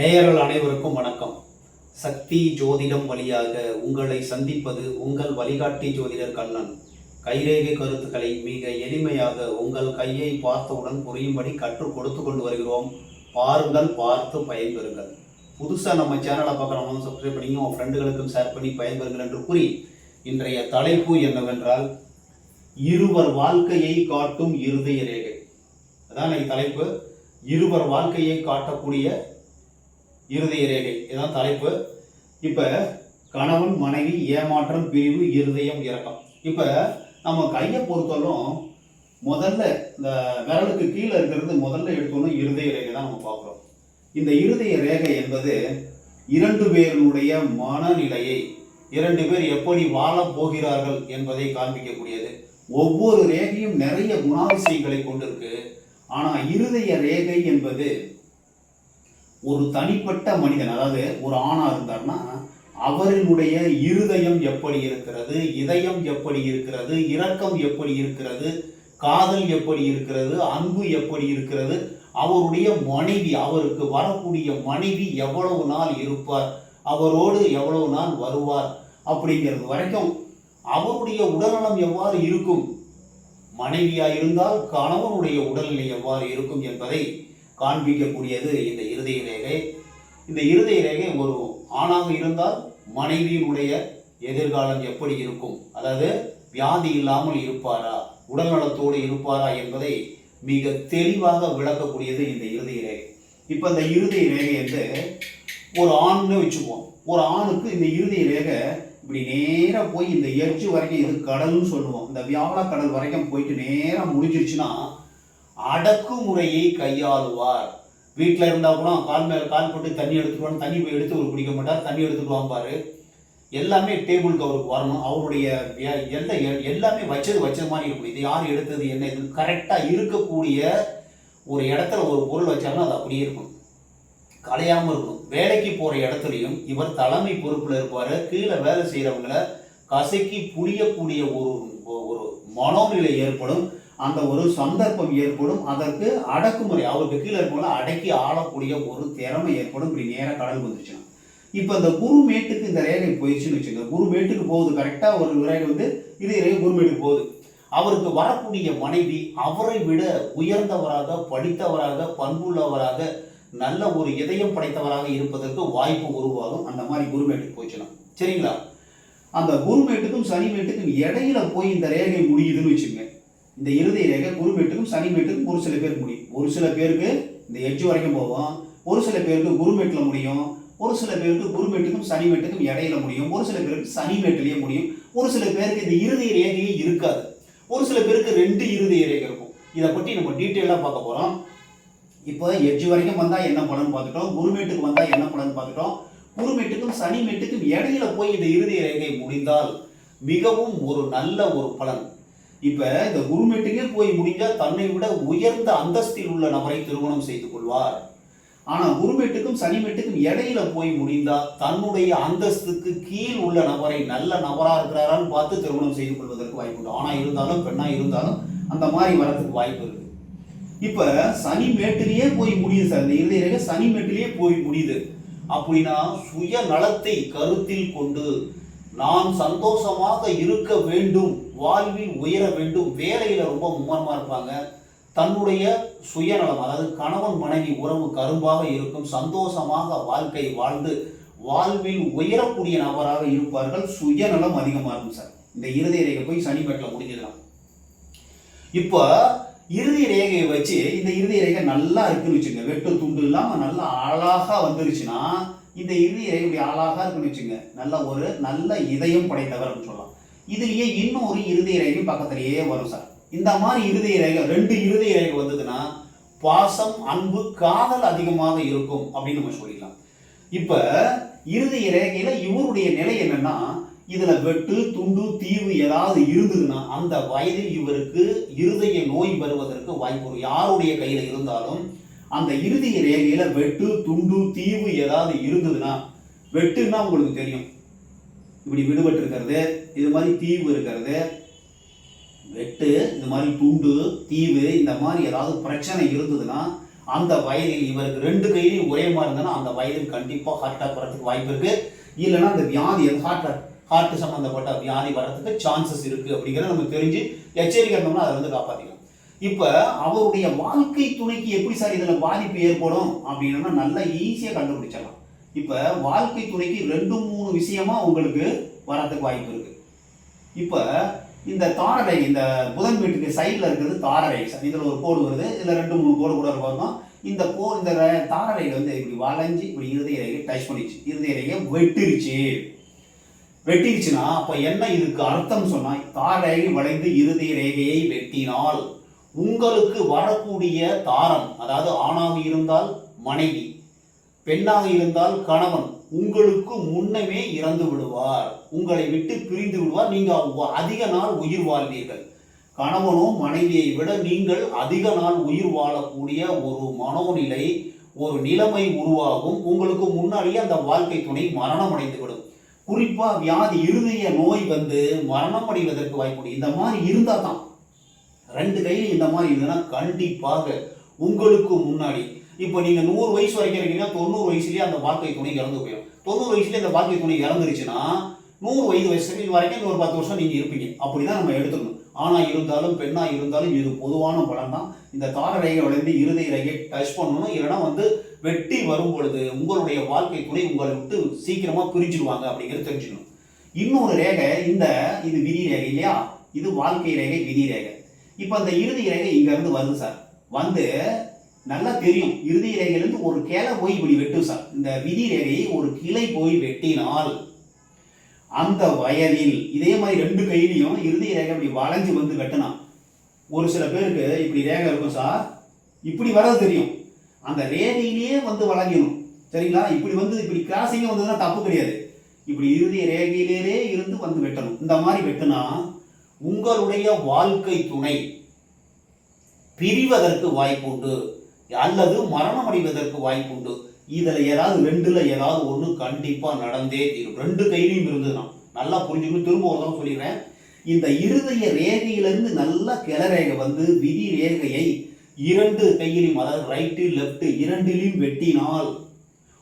நேயர்கள் அனைவருக்கும் வணக்கம். சக்தி ஜோதிடம் வழியாக உங்களை சந்திப்பது உங்கள் வழிகாட்டி ஜோதிடர் கண்ணன். கைரேகை கருத்துக்களை மிக எளிமையாக உங்கள் கையை பார்த்தவுடன் புரியும்படி கற்றுக் கொடுத்து கொண்டு வருகிறோம். பாருங்கள் பார்த்து பயன்பெறுங்கள். புதுசாக நம்ம சேனலை பார்க்குறவங்க சப்ஸ்கிரைப் பண்ணி உங்கள் ஃப்ரெண்டுகளுக்கும் ஷேர் பண்ணி பயன்பெறுங்கள் என்று கூறி இன்றைய தலைப்பு என்னவென்றால் இருவர் வாழ்க்கையை காட்டும் இருதய ரேகை. அதான் தலைப்பு? இருவர் வாழ்க்கையை காட்டக்கூடிய இருதய ரேகை இதான் தலைப்பு. இப்போ கணவன் மனைவி ஏமாற்றம் பிரிவு இருதயம் இறக்கம் இப்போ நம்ம கையை பொறுத்தாலும் முதல்ல இந்த விரலுக்கு கீழே இருக்கிறது முதல்ல எடுத்தோம்னா இருதய ரேகை தான் நம்ம பார்க்குறோம். இந்த இருதய ரேகை என்பது இரண்டு பேருடைய மனநிலையை இரண்டு பேர் எப்படி வாழப் போகிறார்கள் என்பதை காண்பிக்கக்கூடியது. ஒவ்வொரு ரேகையும் நிறைய குணாதிசயங்களை கொண்டிருக்கு. ஆனால் இருதய ரேகை என்பது ஒரு தனிப்பட்ட மனிதன் அதாவது ஒரு ஆணாக இருந்தார்னா அவரினுடைய இருதயம் எப்படி இருக்கிறது இதயம் எப்படி இருக்கிறது இரக்கம் எப்படி இருக்கிறது காதல் எப்படி இருக்கிறது அன்பு எப்படி இருக்கிறது அவருடைய மனைவி அவருக்கு வரக்கூடிய மனைவி எவ்வளவு நாள் இருப்பார் அவரோடு எவ்வளவு நாள் வருவார் அப்படிங்கிறது வரைக்கும் அவருடைய உடல்நலம் எவ்வாறு இருக்கும்? மனைவியாக இருந்தால் கணவனுடைய உடல்நிலை எவ்வாறு இருக்கும் என்பதை காண்பிக்கக்கூடியது இந்த இருதய ரேகை. இந்த இருதய ரேகை ஒரு ஆணாக இருந்தால் மனைவியினுடைய எதிர்காலம் எப்படி இருக்கும்? அதாவது வியாதி இல்லாமல் இருப்பாரா? உடல்நலத்தோடு இருப்பாரா என்பதை மிக தெளிவாக விளக்கக்கூடியது இந்த இருதய ரேகை. இப்போ இந்த இருதய ரேகை வந்து ஒரு ஆண்னு வச்சுக்குவோம். ஒரு ஆணுக்கு இந்த இருதய ரேகை இப்படி நேராக போய் இந்த எட்ஜ் வரைக்கும் இது கடல்னு சொல்லுவோம். இந்த வியாழ கடல் வரைக்கும் போயிட்டு நேராக முடிஞ்சிருச்சுன்னா அடக்குமுறையை கையாளுவார். வீட்டில் இருந்தால் கூட கால் மேலே கால் போட்டு தண்ணி எடுத்துட்டு தண்ணி போய் எடுத்து ஒரு குடிக்க மாட்டார் தண்ணி எடுத்துட்டு வாம்பாரு எல்லாமே டேபிள் கவருக்கு வரணும். அவருடைய எந்த எ- எல்லாமே வச்சது வச்சது மாதிரி இருக்கும். இது யார் எடுத்தது என்ன இது? கரெக்டாக இருக்கக்கூடிய ஒரு இடத்துல ஒரு பொருள் வச்சாலும் அது அப்படியே இருக்கும். கலையாமல் இருக்கும். வேலைக்கு போகிற இடத்துலையும் இவர் தலைமை பொறுப்பில் இருப்பார். கீழே வேலை செய்கிறவங்கள கசக்கி புளியக்கூடிய ஒரு ஒரு மனோநிலை ஏற்படும். அந்த ஒரு சந்தர்ப்பம் ஏற்படும். அதற்கு அடக்குமுறை அவருக்கு கீழே இருக்கவங்கள அடக்கி ஆளக்கூடிய ஒரு திறமை ஏற்படும். இப்படி நேராக கடல் வந்துச்சுன்னா இப்போ இந்த குருமேட்டுக்கு இந்த ரேகை போயிடுச்சுன்னு வச்சுங்க குருமேட்டுக்கு போகுது கரெக்டாக ஒரு ரேகை வந்து இது ரேகை குருமேட்டுக்கு போகுது. அவருக்கு வரக்கூடிய மனைவி அவரை விட உயர்ந்தவராக படித்தவராக பண்புள்ளவராக நல்ல ஒரு இதயம் படைத்தவராக இருப்பதற்கு வாய்ப்பு உருவாகும். அந்த மாதிரி குருமேட்டுக்கு போச்சுன்னா சரிங்களா? அந்த குருமேட்டுக்கும் சனிமேட்டுக்கும் இடையில போய் இந்த ரேகை முடியுதுன்னு வச்சுங்க இந்த இறுதி ரேகை குருமேட்டுக்கும் சனிமேட்டுக்கும் ஒரு சில பேருக்கு முடியும். ஒரு சில பேருக்கு இந்த எட்ஜு வரைக்கும் போவோம் ஒரு சில பேருக்கு குருமேட்டில் முடியும். ஒரு சில பேருக்கு குருமேட்டுக்கும் சனிமேட்டுக்கும் இடையில முடியும். ஒரு சில பேருக்கு சனிமேட்டிலேயே முடியும். ஒரு சில பேருக்கு இந்த இறுதி ரேகையே இருக்காது. ஒரு சில பேருக்கு ரெண்டு இறுதி ரேகை இருக்கும். இதை பற்றி நம்ம டீட்டெயிலாக பார்க்க போகிறோம் இப்போ எட்ஜ் வரைக்கும் வந்தால் என்ன பலன் பார்த்துட்டோம்? குருமேட்டுக்கு வந்தால் என்ன பலன் பார்த்துட்டோம்? குருமேட்டுக்கும் சனிமேட்டுக்கும் இடையில போய் இந்த இறுதி ரேகை முடிந்தால் மிகவும் ஒரு நல்ல ஒரு பலன். இப்போ இந்த குருமேட்டுக்கே போய் முடிஞ்சால் தன்னை விட உயர்ந்த அந்தஸ்தில் உள்ள நபரை திருமணம் செய்து கொள்வார். ஆனால் குருமேட்டுக்கும் சனிமேட்டுக்கும் இடையில போய் முடிந்தால் தன்னுடைய அந்தஸ்துக்கு கீழ் உள்ள நபரை நல்ல நபரா இருக்கிறாரான்னு பார்த்து திருமணம் செய்து கொள்வதற்கு வாய்ப்பு உண்டு. ஆனா இருந்தாலும் பெண்ணா இருந்தாலும் அந்த மாதிரி வரதுக்கு வாய்ப்பு இருக்கு. இப்ப சனி மேட்டிலேயே போய் முடியுது சார். இந்த இறுதியாக சனி மேட்டிலேயே போய் முடியுது. அப்படின்னா சுய நலத்தை கருத்தில் கொண்டு நான் சந்தோஷமாக இருக்க வேண்டும் வாழ்வில் உயர வேண்டும் வேலையில் ரொம்ப மும்மரமாக இருப்பாங்க. தன்னுடைய சுயநலம் அதாவது கணவன் மனைவி உறவு கரும்பாக இருக்கும் சந்தோஷமாக வாழ்க்கை வாழ்ந்து வாழ்வில் உயரக்கூடிய நபராக இருப்பார்கள். சுயநலம் அதிகமாக இருக்கும் சார். இந்த இறுதி ரேகை போய் சனி மேட்டில் முடிஞ்சிடலாம். இப்போ இறுதி ரேகையை வச்சு இந்த இறுதி ரேகை நல்லா இருக்குன்னு வச்சுங்க வெட்டு துண்டு இல்லாமல் நல்லா அழகாக வந்துருச்சுன்னா இந்த இறுதி ரேகை அழகாக இருக்குன்னு வச்சுங்க நல்ல ஒரு நல்ல இதயம் படைத்தவர் அப்படின்னு சொல்லலாம். இதுலயே இன்னொரு இறுதி ரேகை பக்கத்திலேயே வரும் சார். இந்த மாதிரி இறுதி ரேகை ரெண்டு இறுதி ரேகை வந்ததுன்னா பாசம் அன்பு காதல் அதிகமாக இருக்கும் அப்படின்னு நம்ம சொல்லிக்கலாம் இப்ப இறுதி ரேகையில் இவருடைய நிலை என்னன்னா இதுல வெட்டு துண்டு தீவு ஏதாவது இருந்ததுன்னா அந்த வயதில் இவருக்கு இருதய நோய் வருவதற்கு வாய்ப்பு யாருடைய கையில இருந்தாலும் அந்த இறுதி ரேகையில வெட்டு துண்டு தீவு ஏதாவது இருந்ததுன்னா வெட்டுன்னா உங்களுக்கு தெரியும். இப்படி விடுபட்டு இருக்கிறது இது மாதிரி தீவு இருக்கிறது. வெட்டு இந்த மாதிரி துண்டு தீவு இந்த மாதிரி ஏதாவது பிரச்சனை இருந்ததுன்னா அந்த வயதில் இவருக்கு ரெண்டு கையிலையும் ஒரே மாதிரி இருந்ததுன்னா அந்த வயதில் கண்டிப்பாக ஹார்ட் அட்டாக் வரதுக்கு வாய்ப்பு இருக்குது இல்லைன்னா அந்த வியாதி ஹார்ட் ஹார்ட் சம்மந்தப்பட்ட வியாதி வரதுக்கு சான்சஸ் இருக்குது அப்படிங்கிறத நம்ம தெரிஞ்சு எச்சரிக்கை இருந்தோம்னா அதை வந்து காப்பாற்றிக்கலாம் இப்போ அவருடைய வாழ்க்கை துணைக்கு எப்படி சார் இதில் பாதிப்பு ஏற்படும் அப்படின்னா நல்லா ஈஸியாக கண்டுபிடிச்சிடலாம். இப்போ வாழ்க்கை துணைக்கு ரெண்டு மூணு விஷயமா உங்களுக்கு வரத்துக்கு வாய்ப்பு இருக்குது இப்போ இந்த தாரரை இந்த புதன் வீட்டுக்கு சைடில் இருக்கிறது தாரரை இதில் ஒரு கோடு வருது இதில் ரெண்டு மூணு கோடு கூட இருக்கும். இந்த கோ இந்த தாரரையில் வந்து இப்படி வளைஞ்சு இப்படி இருதய ரேகை டச் பண்ணிச்சு இருதய ரேகை வெட்டிருச்சு. வெட்டிருச்சுன்னா அப்போ என்ன இதுக்கு அர்த்தம் சொன்னால் தாரரை வளைந்து இருதய ரேகையை வெட்டினால் உங்களுக்கு வரக்கூடிய தாரம் அதாவது ஆணாக இருந்தால் மனைவி பெண்ணாக இருந்தால் கணவன் உங்களுக்கு முன்னமே இறந்து விடுவார். உங்களை விட்டு பிரிந்து விடுவார். நீங்கள் அதிக நாள் உயிர் வாழ்வீர்கள். கணவனோ மனைவியை விட நீங்கள் அதிக நாள் உயிர் வாழக்கூடிய ஒரு மனோநிலை ஒரு நிலைமை உருவாகும். உங்களுக்கு முன்னாடியே அந்த வாழ்க்கை துணை மரணம் அடைந்து விடும் வியாதி இருதய நோய் வந்து மரணம் அடைவதற்கு வாய்ப்பு இந்த மாதிரி இருந்தால் தான் ரெண்டு கையில் இந்த மாதிரி இருந்ததுன்னா கண்டிப்பாக உங்களுக்கு முன்னாடி இப்போ நீங்க நூறு வயசு வரைக்கும் இருக்கீங்கன்னா தொண்ணூறு வயசுலயே அந்த வாழ்க்கை துணை இறந்து போயிடும். தொண்ணூறு வயசுல அந்த வாழ்க்கை துணை இறந்துருச்சுன்னா நூறு வயது வயசு வரைக்கும் இன்னொரு பத்து வருஷம் நீங்க இருப்பீங்க. அப்படிதான் நம்ம எடுத்துக்கணும். ஆணா இருந்தாலும் பெண்ணா இருந்தாலும் இது பொதுவான பலன் தான். இந்த தார ரேகை வளைந்து இறுதி ரேகை டச் பண்ணணும் இல்லைன்னா வந்து வெட்டி வரும் பொழுது உங்களுடைய வாழ்க்கை துணை உங்களை விட்டு சீக்கிரமா பிரிஞ்சிடுவாங்க அப்படிங்கிறது தெரிஞ்சுக்கணும். இன்னொரு ரேகை இந்த இது விதி ரேகை இல்லையா? இது வாழ்க்கை ரேகை விதி ரேகை. இப்போ அந்த இறுதி ரேகை இங்க இருந்து வருது சார். வந்து நல்லா தெரியும். இறுதி ரேகையிலிருந்து ஒரு கிளை போய் இப்படி வெட்டும் சார். இந்த விதி ரேகையை ஒரு கிளை போய் வெட்டினால் அந்த வயலில் இதே மாதிரி ரெண்டு கையிலையும் இறுதி ரேகை இப்படி வளைஞ்சு வந்து வெட்டினா ஒரு சில பேருக்கு இப்படி ரேகை இருக்கும் சார். இப்படி வரது தெரியும். அந்த ரேகையிலேயே வந்து வளைக்கணும் சரிங்களா? இப்படி வந்து இப்படி கிராசிங்க வந்ததுன்னா தப்பு கிடையாது. இப்படி இறுதி ரேகையிலே இருந்து வந்து வெட்டணும். இந்த மாதிரி வெட்டினா உங்களுடைய வாழ்க்கை துணை பிரிவதற்கு வாய்ப்புண்டு அல்லது மரணம் அடைவதற்கு வாய்ப்பு உண்டு இதில் ஏதாவது ரெண்டுல ஏதாவது ஒன்று கண்டிப்பாக நடந்தே தீரும். ரெண்டு கையிலையும் இருந்ததுன்னா நல்லா புரிஞ்சுக்கணும். திரும்ப ஒரு தான் சொல்லிடுறேன். இந்த இருதய ரேகையிலிருந்து நல்ல கிளரேகை வந்து விதி ரேகையை இரண்டு கையிலும் அதாவது ரைட்டு லெஃப்ட் இரண்டிலும் வெட்டினால்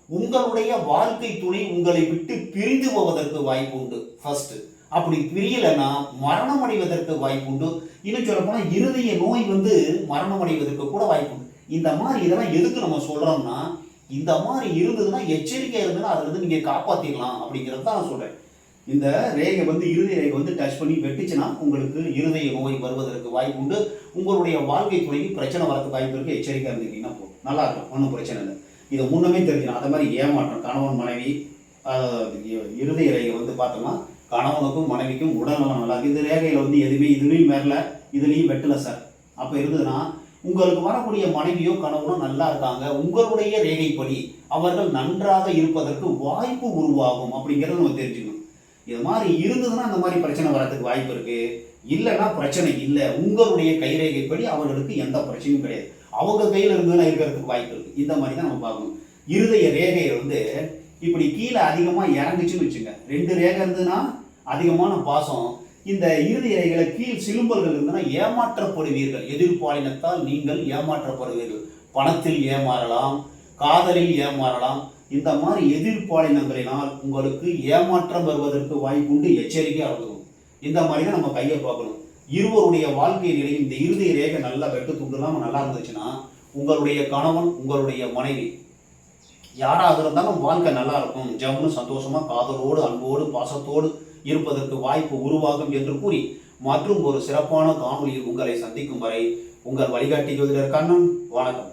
உங்களுடைய வாழ்க்கை துணை உங்களை விட்டு பிரிந்து போவதற்கு வாய்ப்பு உண்டு ஃபர்ஸ்ட் அப்படி பிரியலைன்னா மரணம் அடைவதற்கு வாய்ப்பு உண்டு இன்னும் சொல்ல போனால் இருதய நோய் வந்து மரணம் அடைவதற்கு கூட வாய்ப்பு உண்டு இந்த மாதிரி இதெல்லாம் எதுக்கு நம்ம சொல்கிறோம்னா இந்த மாதிரி இருந்ததுன்னா எச்சரிக்கை இருந்ததுன்னா அதுலேருந்து இருந்து நீங்க அப்படிங்கிறது தான் நான் சொல்கிறேன் இந்த ரேகை வந்து இருதய ரேகை வந்து டச் பண்ணி வெட்டுச்சுன்னா உங்களுக்கு இருதய நோய் வருவதற்கு வாய்ப்பு உண்டு. உங்களுடைய வாழ்க்கை துணைக்கு பிரச்சனை வரதுக்கு வாய்ப்பு இருக்குது எச்சரிக்கை இருந்தீங்கன்னா போதும். நல்லா இருக்கும். ஒன்றும் பிரச்சனை இல்லை. இதை முன்னமே தெரிஞ்சிடும் அந்த மாதிரி ஏமாற்றம். கணவன் மனைவி இருதய ரேகை வந்து பார்த்தோம்னா கணவனுக்கும் மனைவிக்கும் உடல்நலம் நல்லா இருக்குது இந்த ரேகையில் வந்து எதுவுமே இதுலேயும் மேரல இதுலேயும் வெட்டலை சார். அப்போ இருந்ததுன்னா உங்களுக்கு வரக்கூடிய மனைவியோ கணவனோ நல்லா இருக்காங்க. உங்களுடைய ரேகைப்படி அவர்கள் நன்றாக இருப்பதற்கு வாய்ப்பு உருவாகும் அப்படிங்கிறத நம்ம தெரிஞ்சுக்கணும். இது மாதிரி இருந்ததுன்னா அந்த மாதிரி பிரச்சனை வரதுக்கு வாய்ப்பு இருக்கு. இல்லைன்னா பிரச்சனை இல்லை. உங்களுடைய கைரேகைப்படி அவர்களுக்கு எந்த பிரச்சனையும் கிடையாது. அவங்க கையில் இருந்ததுன்னா இருக்கிறதுக்கு வாய்ப்பு இருக்கு. இந்த மாதிரி தான் நம்ம பார்க்கணும். இருதய ரேகையை வந்து இப்படி கீழே அதிகமாக இறங்குச்சுன்னு வச்சுங்க. ரெண்டு ரேகை இருந்ததுன்னா அதிகமான பாசம் இந்த இறுதி ரேகையில கீழ் சிலும்பல்கள் இருந்தன ஏமாற்றப்படுவீர்கள். எதிர்பாலினத்தால் நீங்கள் ஏமாற்றப்படுவீர்கள். பணத்தில் ஏமாறலாம் காதலில் ஏமாறலாம். இந்த மாதிரி எதிர்பாலினங்களினால் உங்களுக்கு ஏமாற்றம் வருவதற்கு வாய்ப்புண்டு எச்சரிக்கையாக இருக்கணும் இந்த மாதிரி தான் நம்ம கையை பார்க்கணும். இருவருடைய வாழ்க்கை நிலையும் இந்த இறுதி ரேகை நல்லா வெட்டு துண்டுலாம் நல்லா இருந்துச்சுன்னா உங்களுடைய கணவன் உங்களுடைய மனைவி யாராக இருந்தாலும் வாழ்க்கை நல்லா இருக்கும். ஜம்னு சந்தோஷமா காதலோடு அன்போடு பாசத்தோடு இருப்பதற்கு வாய்ப்பு உருவாகும் என்று கூறி மற்றும் ஒரு சிறப்பான காணொலியில் உங்களை சந்திக்கும் வரை உங்கள் வழிகாட்டி ஜோதிடர் கண்ணன் வணக்கம்.